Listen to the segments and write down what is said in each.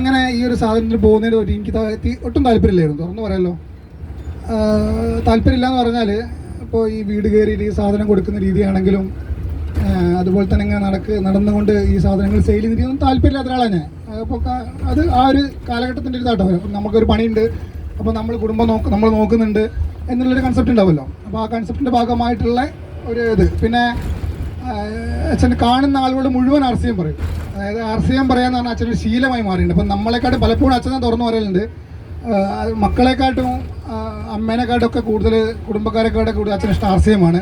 ഇങ്ങനെ ഈ ഒരു സാധനത്തിന് പോകുന്നതിന് പറ്റി എനിക്ക് ഒട്ടും താല്പര്യമില്ലായിരുന്നു. തുറന്നു പറയാലോ താല്പര്യമില്ല എന്ന് പറഞ്ഞാൽ ഇപ്പോൾ ഈ വീട് കയറിയിട്ട് ഈ സാധനം കൊടുക്കുന്ന രീതിയാണെങ്കിലും അതുപോലെ തന്നെ ഇങ്ങനെ നടക്ക് നടന്നുകൊണ്ട് ഈ സാധനങ്ങൾ സെയിൽ ചെയ്യുന്ന രീതിയൊന്നും താല്പര്യമില്ലാത്ത ഒരാളാണ് ഞാൻ. അപ്പോൾ അത് ആ ഒരു കാലഘട്ടത്തിന്റെ ഒരു അപ്പം നമുക്കൊരു പണിയുണ്ട്. അപ്പോൾ നമ്മൾ കുടുംബം നോക്ക് നമ്മൾ നോക്കുന്നുണ്ട്. എന്നുള്ളൊരു കൺസെപ്റ്റ് ഉണ്ടാവുമല്ലോ. അപ്പോൾ ആ കൺസെപ്റ്റിന്റെ ഭാഗമായിട്ടുള്ള ഒരു ഇത്. പിന്നെ അച്ഛൻ കാണുന്ന ആളുകളോട് മുഴുവൻ ആർ സി എം പറയും. അതായത് ആർ സി എം പറയാന്ന് പറഞ്ഞാൽ അച്ഛനൊരു ശീലമായി മാറിയിട്ടുണ്ട്. അപ്പം നമ്മളെക്കാട്ടും പലപ്പോഴും അച്ഛനെ തുറന്നു പറയലുണ്ട്. മക്കളെക്കാട്ടും അമ്മേനെക്കാട്ടും ഒക്കെ കൂടുതൽ കുടുംബക്കാരെക്കാട്ടും കൂടുതൽ അച്ഛൻ ഇഷ്ടം ആർ സി എം ആണ്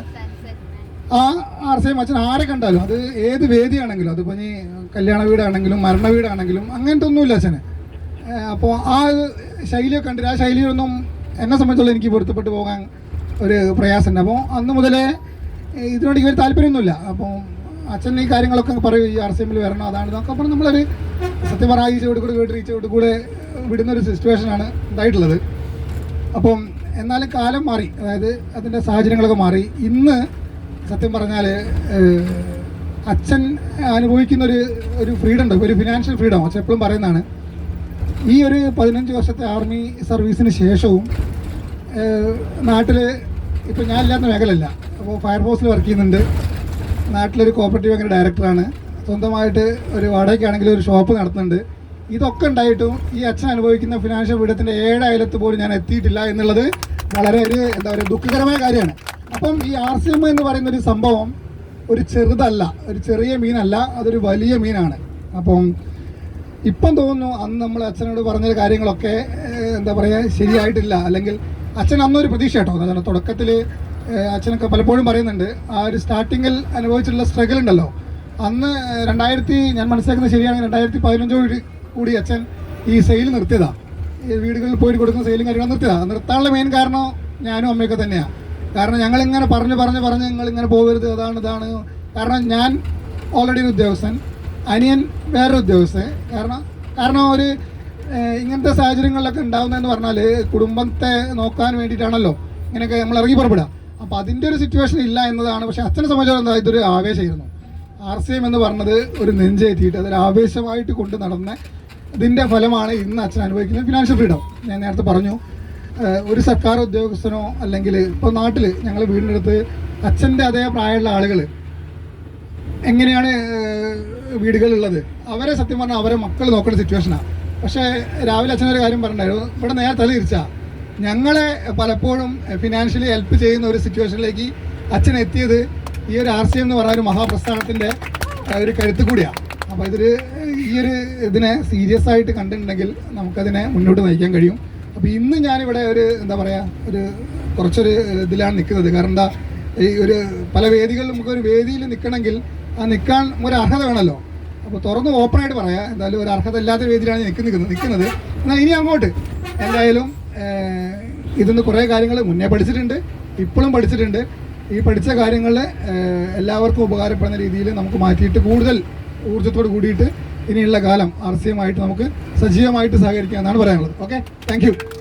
ആ ആർ സി എം അച്ഛൻ ആരെ കണ്ടാലും അത് ഏത് വേദിയാണെങ്കിലും അതിപ്പോൾ ഇനി കല്യാണ വീടാണെങ്കിലും മരണ വീടാണെങ്കിലും അങ്ങനത്തെ ഒന്നുമില്ല അച്ഛന് അപ്പോൾ ആ ശൈലിയൊക്കെ കണ്ടിട്ട് ആ ശൈലിയൊന്നും എന്നെ സംബന്ധിച്ചുള്ള എനിക്ക് പൊരുത്തപ്പെട്ട് പോകാൻ ഒരു പ്രയാസമുണ്ട്. അപ്പോൾ അന്ന് മുതലേ ഇതിനോട് ഇവർ താല്പര്യമൊന്നുമില്ല. അപ്പോൾ അച്ഛൻ ഈ കാര്യങ്ങളൊക്കെ പറയും ഈ ആർ സി എമ്മിൽ വരണം അതാണ് ഇതൊക്കെ അപ്പോൾ നമ്മളൊരു സത്യം പറഞ്ഞാൽ ഈ ചവിട്ട് കൂടെ വീട്ടിൽ ഈ ചോട് കൂടെ വിടുന്ന ഒരു സിറ്റുവേഷനാണ് ഉണ്ടായിട്ടുള്ളത് അപ്പം എന്നാലും കാലം മാറി അതായത് അതിന്റെ സാഹചര്യങ്ങളൊക്കെ മാറി. ഇന്ന് സത്യം പറഞ്ഞാൽ അച്ഛൻ അനുഭവിക്കുന്ന ഒരു ഒരു ഫ്രീഡം ഉണ്ട് ഒരു ഫിനാൻഷ്യൽ ഫ്രീഡം അച്ഛൻ എപ്പോഴും പറയുന്നതാണ്. ഈ ഒരു പതിനഞ്ച് വർഷത്തെ ആർമി സർവീസിന് ശേഷവും നാട്ടിൽ ഇപ്പോൾ ഞാനില്ലാത്ത മേഖലയല്ല. അപ്പോൾ ഫയർഫോഴ്സിൽ വർക്ക് ചെയ്യുന്നുണ്ട്. നാട്ടിലൊരു കോപ്പറേറ്റീവ് ബാങ്കിന്റെ ഡയറക്ടറാണ് സ്വന്തമായിട്ട് ഒരു വാടകയ്ക്കാണെങ്കിൽ ഒരു ഷോപ്പ് നടത്തുന്നുണ്ട്. ഇതൊക്കെ ഉണ്ടായിട്ടും ഈ അച്ഛൻ അനുഭവിക്കുന്ന ഫിനാൻഷ്യൽ ഫ്രീഡത്തിന്റെ ഏഴ് അയലത്ത് പോലും ഞാൻ എത്തിയിട്ടില്ല എന്നുള്ളത് വളരെ ഒരു എന്താ പറയുക ദുഃഖകരമായ കാര്യമാണ്. അപ്പം ഈ ആർ സി എം എന്ന് പറയുന്ന ഒരു സംഭവം ഒരു ചെറുതല്ല ഒരു ചെറിയ മീനല്ല അതൊരു വലിയ മീനാണ്. അപ്പം ഇപ്പം തോന്നുന്നു അന്ന് നമ്മൾ അച്ഛനോട് പറഞ്ഞ കാര്യങ്ങളൊക്കെ എന്താ പറയുക ശരിയായിട്ടില്ല. അല്ലെങ്കിൽ അച്ഛൻ അന്നൊരു പ്രതീക്ഷ കേട്ടോ തുടക്കത്തിൽ അച്ഛനൊക്കെ പലപ്പോഴും പറയുന്നുണ്ട് ആ ഒരു സ്റ്റാർട്ടിങ്ങിൽ അനുഭവിച്ചിട്ടുള്ള സ്ട്രഗിൾ ഉണ്ടല്ലോ. അന്ന് രണ്ടായിരത്തി ഞാൻ മനസ്സിലാക്കുന്നത് ശരിയാണെങ്കിൽ രണ്ടായിരത്തി പതിനഞ്ചോട് കൂടി അച്ഛൻ ഈ സെയിൽ നിർത്തിയതാണ് വീടുകളിൽ പോയിട്ട് കൊടുക്കുന്ന സെയിലും കാര്യങ്ങളും നിർത്തിയതാണ് നിർത്താനുള്ള മെയിൻ കാരണം ഞാനും അമ്മയൊക്കെ തന്നെയാണ് കാരണം ഞങ്ങളിങ്ങനെ പറഞ്ഞ് പറഞ്ഞ് പറഞ്ഞ് നിങ്ങളിങ്ങനെ പോകരുത് അതാണ് ഇതാണ്. കാരണം ഞാൻ ഓൾറെഡി ഒരു ഉദ്യോഗസ്ഥൻ അനിയൻ വേറൊരു ഉദ്യോഗസ്ഥൻ. കാരണം കാരണം ഒരു ഇങ്ങനത്തെ സാഹചര്യങ്ങളിലൊക്കെ ഉണ്ടാകുന്നതെന്ന് പറഞ്ഞാൽ കുടുംബത്തെ നോക്കാൻ വേണ്ടിയിട്ടാണല്ലോ ഇങ്ങനെയൊക്കെ നമ്മൾ ഇറങ്ങി പുറപ്പെടുക. അപ്പോൾ അതിന്റെ ഒരു സിറ്റുവേഷൻ ഇല്ല എന്നതാണ്. പക്ഷേ അച്ഛനെ സംബന്ധിച്ചോളം എന്താ ഇതൊരു ആവേശമായിരുന്നു. ആർ സി എം എന്ന് പറഞ്ഞത് ഒരു നെഞ്ചേറ്റിയിട്ട് അതൊരു ആവേശമായിട്ട് കൊണ്ട് നടന്ന ഇതിന്റെ ഫലമാണ് ഇന്ന് അച്ഛൻ അനുഭവിക്കുന്നത് ഫിനാൻഷ്യൽ ഫ്രീഡം ഞാൻ നേരത്തെ പറഞ്ഞു ഒരു സർക്കാർ ഉദ്യോഗസ്ഥനോ അല്ലെങ്കിൽ ഇപ്പോൾ നാട്ടിൽ ഞങ്ങൾ വീടിനടുത്ത് അച്ഛന്റെ അതേ പ്രായമുള്ള ആളുകൾ എങ്ങനെയാണ് വീടുകളുള്ളത് അവരെ സത്യം പറഞ്ഞാൽ അവരെ മക്കൾ നോക്കേണ്ട സിറ്റുവേഷനാണ് പക്ഷേ രാവിലെ അച്ഛനൊരു കാര്യം പറഞ്ഞിട്ടുണ്ടായിരുന്നു. ഇവിടെ നേരെ തല തിരിച്ചാ. ഞങ്ങളെ പലപ്പോഴും ഫിനാൻഷ്യലി ഹെൽപ്പ് ചെയ്യുന്ന ഒരു സിറ്റുവേഷനിലേക്ക് അച്ഛൻ എത്തിയത് ഈ ഒരു ആർ സി എം എന്ന് പറഞ്ഞ ഒരു മഹാപ്രസ്ഥാനത്തിന്റെ ഒരു കരുത്ത് കൂടിയാണ്. അപ്പോൾ ഇതൊരു ഈ ഒരു ഇതിനെ സീരിയസ് ആയിട്ട് കണ്ടിട്ടുണ്ടെങ്കിൽ നമുക്കതിനെ മുന്നോട്ട് നയിക്കാൻ കഴിയും. അപ്പോൾ ഇന്ന് ഞാനിവിടെ ഒരു എന്താ പറയുക ഒരു കുറച്ചൊരു ഇതിലാണ് നിൽക്കുന്നത്. കാരണം എന്താ ഈ ഒരു പല വേദികളിലും നമുക്ക് ഒരു വേദിയിൽ നിൽക്കണമെങ്കിൽ ആ നിൽക്കാൻ ഒരു അർഹത വേണമല്ലോ. അപ്പോൾ തുറന്ന് ഓപ്പണായിട്ട് പറയാം. എന്തായാലും ഒരു അർഹത ഇല്ലാത്ത വേദിയിലാണ് നിൽക്കുന്നത് നിൽക്കുന്നത്. എന്നാൽ ഇനി അങ്ങോട്ട്. എന്തായാലും ഇതിന്ന് കുറേ കാര്യങ്ങൾ മുന്നേ പഠിച്ചിട്ടുണ്ട് ഇപ്പോഴും പഠിച്ചിട്ടുണ്ട്. ഈ പഠിച്ച കാര്യങ്ങൾ എല്ലാവർക്കും ഉപകാരപ്പെടുന്ന രീതിയിൽ നമുക്ക് മാറ്റിയിട്ട് കൂടുതൽ ഊർജത്തോട് കൂടിയിട്ട് ഇനിയുള്ള കാലം ആർ സി എമ്മായിട്ട് നമുക്ക് സജീവമായിട്ട് സഹകരിക്കാം എന്നാണ് പറയാനുള്ളത് ഓക്കെ താങ്ക്